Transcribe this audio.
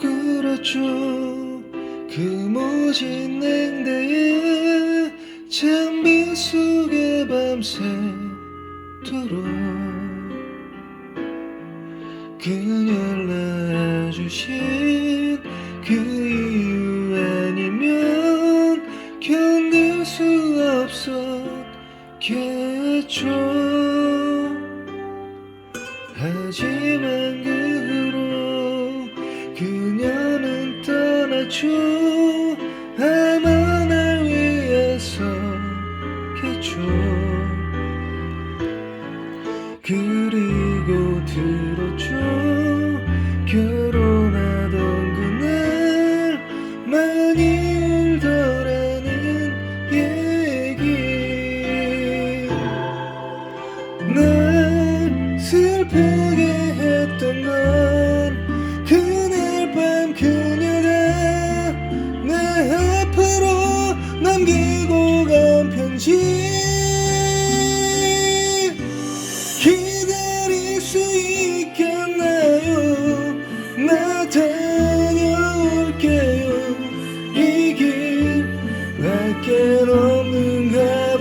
들어줘. 그 모진 냉대에 장비 속에 밤새도록 그녀를 낳아주신 그 이유 아니면 견딜 수 없었겠죠. 하지만 그 떠났죠 아마 날 위해서겠죠 그리고 들었죠 결혼하던 그날 많이 울더라는 얘기. 날 슬프게 했던 건 간 편지 기다릴 수 있겠나요? 나 다녀올게요. 이 길 밖에 없는 가